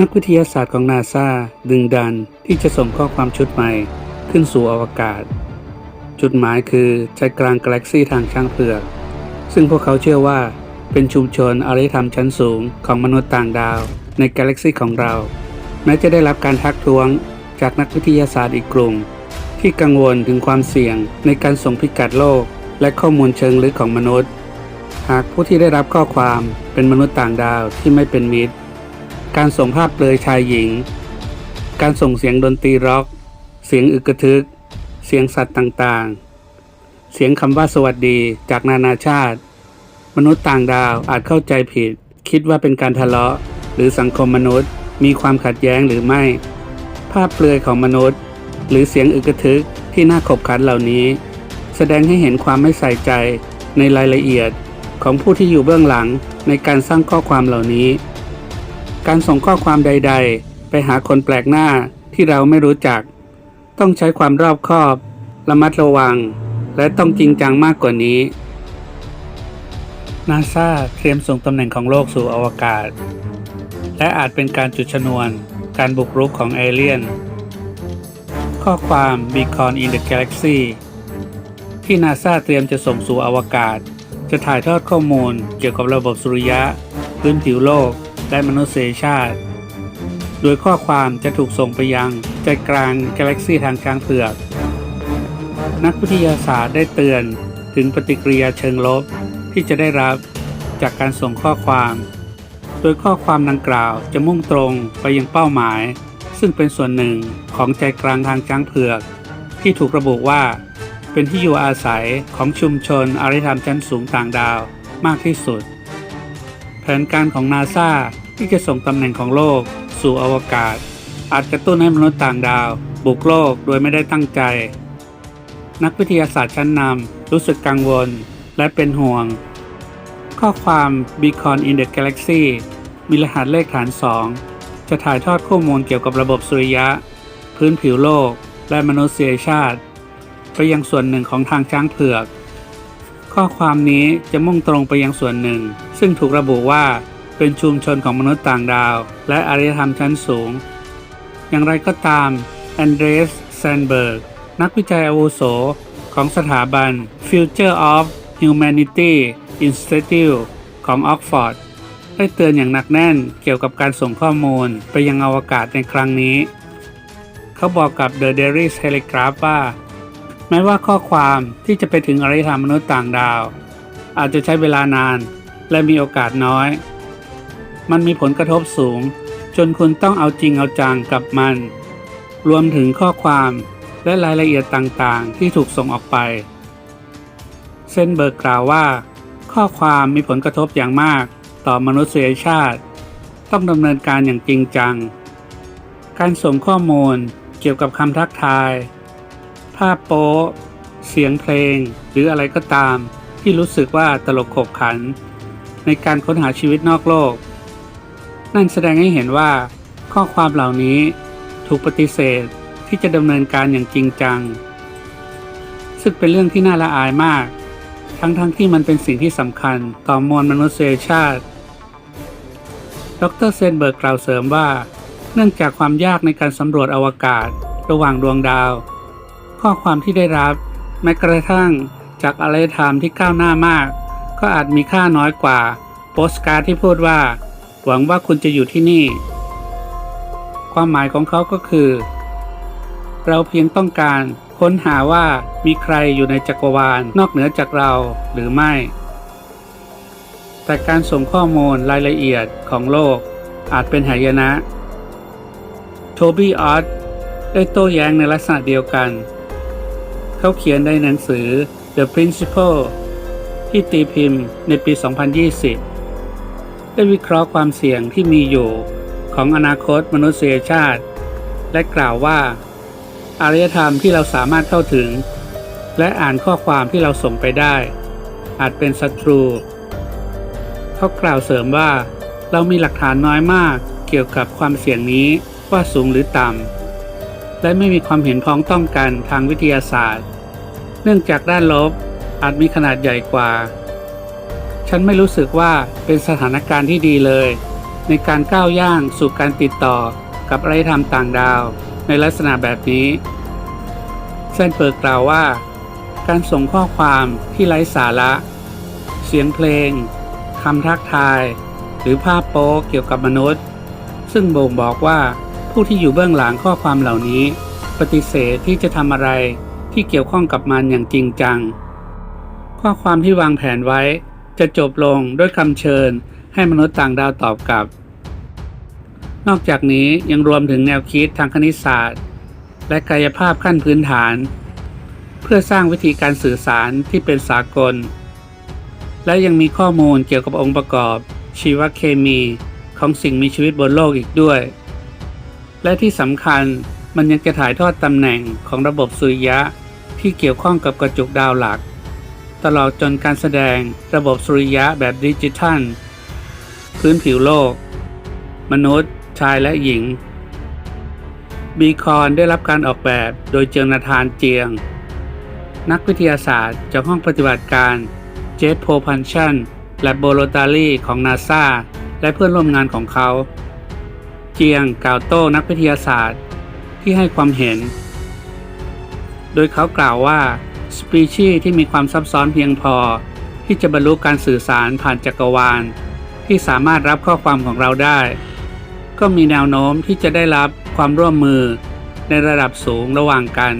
นักวิทยาศาสตร์ของนาซาดึงดันที่จะส่งข้อความชุดใหม่ขึ้นสู่อวกาศ จุดหมายคือใจกลางกาแล็กซีทางช้างเผือก ซึ่งพวกเขาเชื่อว่าเป็นชุมชนอารยธรรมชั้นสูงของมนุษย์ต่างดาวในกาแล็กซีของเรา แม้จะได้รับการทักท้วงจากนักวิทยาศาสตร์อีกกลุ่ม ที่กังวลถึงความเสี่ยงในการส่งพิกัดโลก และข้อมูลเชิงลึกของมนุษย์ หากผู้ที่ได้รับข้อความเป็นมนุษย์ต่างดาวที่ไม่เป็นมิตร การส่งภาพเปลือยชายหญิง การส่งเสียงดนตรีร็อก เสียงอึกกระทึก เสียงสัตว์ต่างๆ เสียงคำว่าสวัสดีจากนานาชาติ มนุษย์ต่างดาวอาจเข้าใจผิด คิดว่าเป็นการทะเลาะ หรือสังคมมนุษย์ มีความขัดแย้งหรือไม่ ภาพเปลือยของมนุษย์ หรือเสียงอึกกระทึกที่น่าขบขันเหล่านี้ แสดงให้เห็นความไม่ใส่ใจในรายละเอียดของผู้ที่อยู่เบื้องหลังในการสร้างข้อความเหล่านี้ การส่งข้อความใด ๆ ไปหาคนแปลกหน้าที่เราไม่รู้จัก ต้องใช้ความรอบคอบ ระมัดระวัง และต้องจริงจังมากกว่านี้นาซาเตรียมส่งตำแหน่งของโลกสู่อวกาศ และอาจเป็นการจุดชนวน การบุกรุกของเอเลี่ยน ข้อความ Beacon in the Galaxy ที่นาซาเตรียมจะส่งสู่อวกาศ จะถ่ายทอดข้อมูลเกี่ยวกับระบบสุริยะ พื้นผิวโลก และมนุษยชาติ โดยข้อความจะถูกส่งไปยังใจกลางกาแล็กซีทางช้างเผือก นักวิทยาศาสตร์ได้เตือนถึงปฏิกิริยาเชิงลบที่จะได้รับจากการส่งข้อความ โดยข้อความดังกล่าวจะมุ่งตรงไปยังเป้าหมาย ซึ่งเป็นส่วนหนึ่งของใจกลางทางช้างเผือก ที่ถูกระบุว่า เป็นที่อยู่อาศัยของชุมชนอารยธรรมชั้นสูงต่างดาวมากที่สุด แผนการของนาซา ที่จะส่งตำแหน่งของโลก สู่อวกาศ อาจกระตุ้นให้มนุษย์ต่างดาว บุกโลกโดยไม่ได้ตั้งใจ นักวิทยาศาสตร์ชั้นนำรู้สึกกังวลและเป็นห่วง ข้อความ Beacon in the Galaxy มีรหัสเลขฐาน 2 จะถ่ายทอดข้อมูลเกี่ยวกับระบบสุริยะ พื้นผิวโลก และมนุษยชาติ ไปยังส่วนหนึ่งของทางช้างเผือก ข้อความนี้จะมุ่งตรงไปยังส่วนหนึ่ง ซึ่งถูกระบุว่า เป็นชุมชนของมนุษย์ต่างดาว และอารยธรรมชั้นสูง อย่างไรก็ตามแอนเดรสแซนเบิร์ก นักวิจัยอาวุโส ของสถาบัน Future of Humanity Institute ของออกฟอร์ดได้เตือนอย่างหนักแน่นเกี่ยวกับการส่งข้อมูลไปยังอวกาศในครั้งนี้ เขาบอกกับ The Daily Telegraph ว่า แม้ว่าข้อความที่จะไปถึงอารยธรรมมนุษย์ต่างดาว อาจจะใช้เวลานานและมีโอกาสน้อย มันมีผลกระทบสูง จนคุณต้องเอาจริงเอาจังกับมัน รวมถึงข้อความและรายละเอียดต่างๆ ที่ถูกส่งออกไป เซนเบิร์กกล่าวว่า ข้อความมีผลกระทบอย่างมากต่อมนุษยชาติ ต้องดำเนินการอย่างจริงจัง การส่งข้อมูลเกี่ยวกับคำทักทาย ภาพโป๊เสียงเพลง หรืออะไรก็ตามที่รู้สึกว่าตลกขบขัน ในการค้นหาชีวิตนอกโลก นั่นแสดงให้เห็นว่า ข้อความเหล่านี้ถูกปฏิเสธที่จะดำเนินการอย่างจริงจัง ซึ่งเป็นเรื่องที่น่าละอายมาก ทั้งๆทที่มันเป็นสิ่งที่สำคัญต่อมวลมนุษยชาติ ดรเซนเบิร์กกล่าวเสริมว่า เนื่องจากความยากในการสำรวจอวกาศระหว่างดวงดาว ข้อความที่ได้รับแม้กระทั่งจากอารยธรรมที่ก้าวหน้ามาก ก็อาจมีค่าน้อยกว่า โปสการ์ดที่พูดว่า หวังว่าคุณจะอยู่ที่นี่ ความหมายของเขาก็คือ เราเพียงต้องการค้นหาว่ามีใครอยู่ในจักรวาลนอกเหนือจากเราหรือไม่ แต่การส่งข้อมูลรายละเอียดของโลกอาจเป็นหายนะ โทบี้ออตได้โต้แย้งในลักษณะเดียวกัน เขาเขียนในหนังสือ The Principle ที่ตีพิมพ์ในปี 2020 ได้วิเคราะห์ความเสี่ยงที่มีอยู่ของอนาคตมนุษยชาติ และกล่าวว่า อารยธรรมที่เราสามารถเข้าถึง และอ่านข้อความที่เราส่งไปได้ อาจเป็นศัตรูเขากล่าวเสริมว่า เรามีหลักฐานน้อยมากเกี่ยวกับความเสี่ยงนี้ว่าสูงหรือต่ำและไม่มีความเห็นพ้องต้องกันทางวิทยาศาสตร์ เนื่องจากด้านลบอาจมีขนาดใหญ่กว่า ฉันไม่รู้สึกว่าเป็นสถานการณ์ที่ดีเลย ในการก้าวย่างสู่การติดต่อกับอารยธรรมต่างดาว ในลักษณะแบบนี้เซนเปิร์กกล่าวว่า การส่งข้อความที่ไร้สาระ เสียงเพลงคำทักทาย หรือภาพโป๊เกี่ยวกับมนุษย์ ซึ่งบ่งบอกว่าผู้ที่อยู่เบื้องหลังข้อความเหล่านี้ ปฏิเสธที่จะทำอะไรที่เกี่ยวข้องกับมันอย่างจริงจัง ข้อความที่วางแผนไว้ จะจบลงด้วยคำเชิญให้มนุษย์ต่างดาวตอบกลับ นอกจากนี้ยังรวมถึงแนวคิดทางคณิตศาสตร์ และกายภาพขั้นพื้นฐาน เพื่อสร้างวิธีการสื่อสารที่เป็นสากล และยังมีข้อมูลเกี่ยวกับองค์ประกอบ ชีวเคมีของสิ่งมีชีวิตบนโลกอีกด้วย และที่สำคัญมันยังจะถ่ายทอดตำแหน่งของระบบสุริยะที่เกี่ยวข้องกับกระจุกดาวหลัก ตลอดจนการแสดงระบบสุริยะแบบดิจิทัล พื้นผิวโลก มนุษย์ ชายและหญิงบีคอนได้รับการออกแบบโดยเจียงนาธานเจียง นักวิทยาศาสตร์จากห้องปฏิบัติการ Jet Propulsion Laboratory ของนาซาและเพื่อนร่วมงานของเขา เจียงกล่าวโต้นักวิทยาศาสตร์ที่ให้ความเห็น โดยเขากล่าวว่า สปีชีส์ที่มีความซับซ้อนเพียงพอ ที่จะบรรลุการสื่อสารผ่านจักรวาล ที่สามารถรับข้อความของเราได้ ก็มีแนวโน้มที่จะได้รับความร่วมมือในระดับสูงระหว่างกัน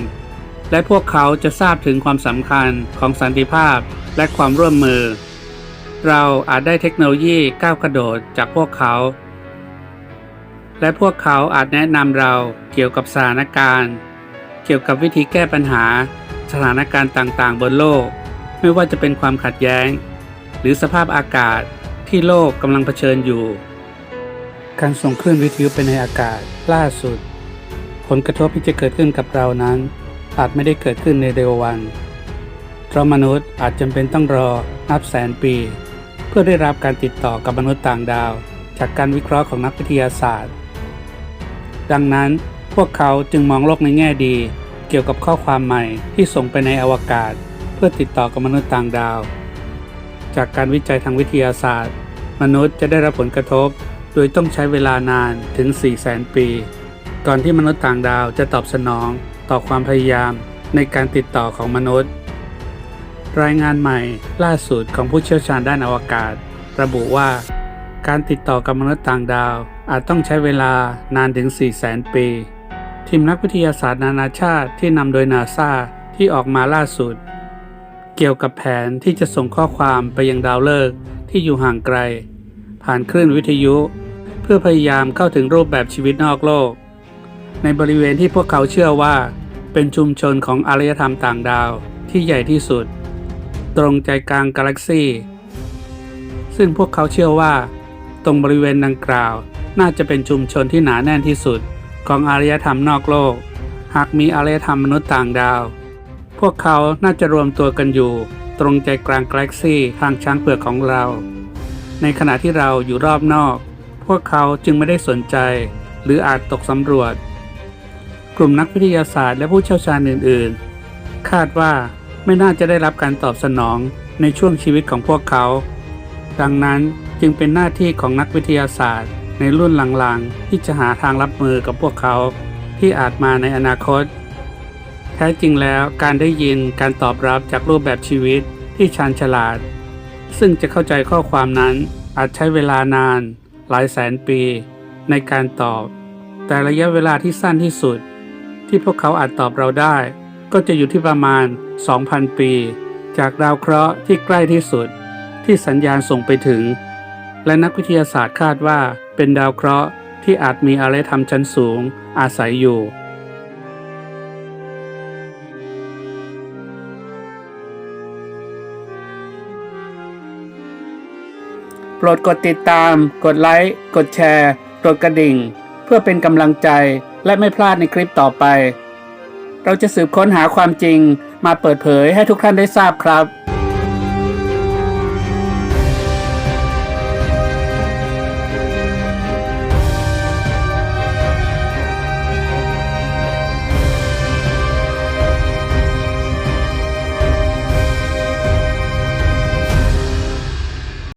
และพวกเขาจะทราบถึงความสำคัญของสันติภาพและความร่วมมือ เราอาจได้เทคโนโลยีก้าวกระโดดจากพวกเขา และพวกเขาอาจแนะนำเราเกี่ยวกับสถานการณ์ เกี่ยวกับวิธีแก้ปัญหา สถานการณ์ต่างๆ บนโลก ไม่ว่าจะเป็นความขัดแย้ง หรือสภาพอากาศที่โลกกำลังเผชิญอยู่ การส่งคลื่นวิทยุไปในอากาศล่าสุด ผลกระทบที่จะเกิดขึ้นกับเรานั้น อาจไม่ได้เกิดขึ้นในเร็ววัน เพราะมนุษย์อาจจำเป็นต้องรอนับแสนปี เพื่อได้รับการติดต่อกับมนุษย์ต่างดาว จากการวิเคราะห์ของนักวิทยาศาสตร์ ดังนั้นพวกเขาจึงมองโลกในแง่ดี เกี่ยวกับข้อความใหม่ที่ส่งไปในอวกาศ เพื่อติดต่อกับมนุษย์ต่างดาว จากการวิจัยทางวิทยาศาสตร์ มนุษย์จะได้รับผลกระทบ โดยต้องใช้เวลานานถึง 4 0 0แสนปี ก่อนที่มนุษย์ต่างดาวจะตอบสนองต่อความพยายามในการติดต่อของมนุษย์ รายงานใหม่ล่าสุดของผู้เชี่ยวชาญด้านอวกาศ ระบุว่า การติดต่อกับมนุษย์ต่างดาวอาจต้องใช้เวลานานถึง 4 0 0แสนปี ทีมนักวิทยาศาสตร์นานาชาติที่นำโดยนาซาที่ออกมาล่าสุด เกี่ยวกับแผนที่จะส่งข้อความไปยังดาวฤกษ์ที่อยู่ห่างไกล ผ่านคลื่นวิทยุ เพื่อพยายามเข้าถึงรูปแบบชีวิตนอกโลก ในบริเวณที่พวกเขาเชื่อว่าเป็นชุมชนของอารยธรรมต่างดาวที่ใหญ่ที่สุด ตรงใจกลางกาแล็กซีซึ่งพวกเขาเชื่อว่า ตรงบริเวณดังกล่าว น่าจะเป็นชุมชนที่หนาแน่นที่สุด ของอารยธรรมนอกโลก หากมีอารยธรรมมนุษย์ต่างดาว พวกเขาน่าจะรวมตัวกันอยู่ ตรงใจกลางกาแล็กซีทางช้างเผือกของเรา ในขณะที่เราอยู่รอบนอก พวกเขาจึงไม่ได้สนใจ หรืออาจตกสำรวจ กลุ่มนักวิทยาศาสตร์และผู้เชี่ยวชาญอื่น ๆ คาดว่าไม่น่าจะได้รับการตอบสนองในช่วงชีวิตของพวกเขา ดังนั้นจึงเป็นหน้าที่ของนักวิทยาศาสตร์ ในรุ่นหลังๆ ที่จะหาทางรับมือกับพวกเขาที่อาจมาในอนาคต แท้จริงแล้วการได้ยินการตอบรับจากรูปแบบชีวิตที่ชาญฉลาด ซึ่งจะเข้าใจข้อความนั้นอาจใช้เวลานาน หลายแสนปี ในการตอบ แต่ระยะเวลาที่สั้นที่สุด ที่พวกเขาอาจตอบเราได้ ก็จะอยู่ที่ประมาณ 2,000 ปี จากดาวเคราะห์ที่ใกล้ที่สุด ที่สัญญาณส่งไปถึง และนักวิทยาศาสตร์คาดว่า เป็นดาวเคราะห์ที่อาจมีอารยธรรมชั้นสูงอาศัยอยู่ โปรดกดติดตาม กดไลค์ กดแชร์ กดกระดิ่ง เพื่อเป็นกำลังใจและไม่พลาดในคลิปต่อไป เราจะสืบค้นหาความจริงมาเปิดเผยให้ทุกท่านได้ทราบครับ